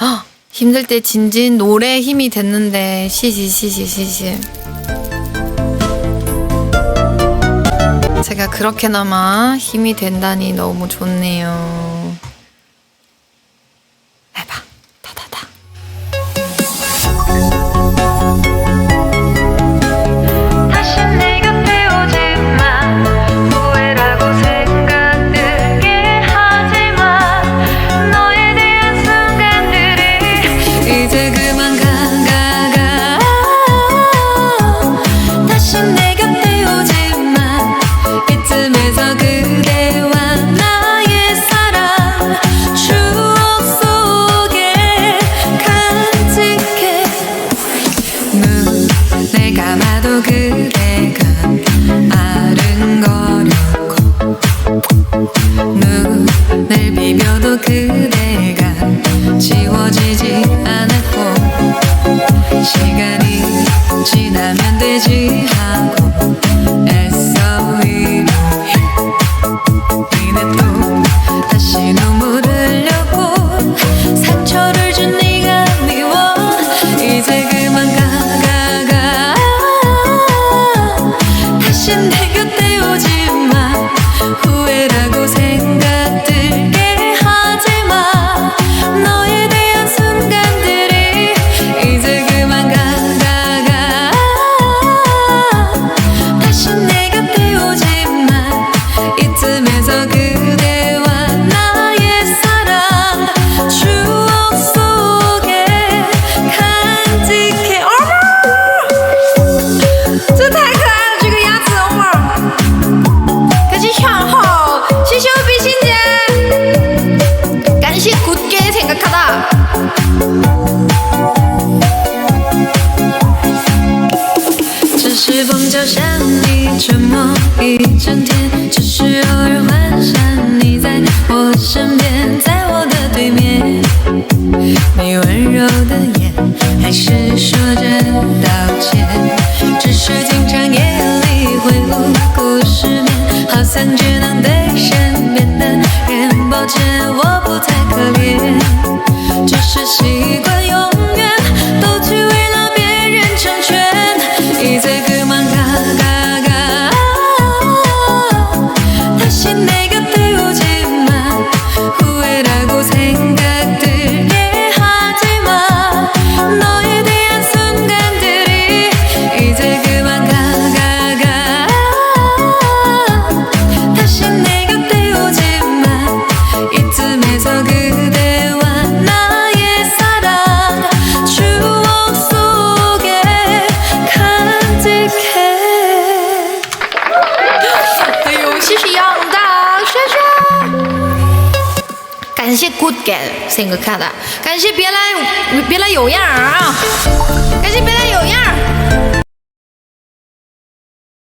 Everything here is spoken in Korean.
헉, 힘들 때 진진 노래 힘이 됐는데 시시 시시 시시. 제가 그렇게나마 힘이 된다니 너무 좋네요 그만 가가 가. 다시 내 곁에 오지 마 이쯤에서 그대와 나의 사랑 추억 속에 간직해. 눈을 감아도 그대가 아른거렸고 눈을 비벼도 그대 시간이 지나면 되지 하고 애써 위로해 이내 또 다시 눈물 흘렸고 상처를 준 네가 미워. 이제 그만 가가가. 다시 想你沉默一整天，只是偶尔幻想你在我身边，在我的对面。你温柔的眼，还是说着道歉，只是经常夜里会无故失眠，好像只能对身边的人抱歉，我感谢 good get，谢谢你的卡，感谢别来别来有样啊，感谢别来有样。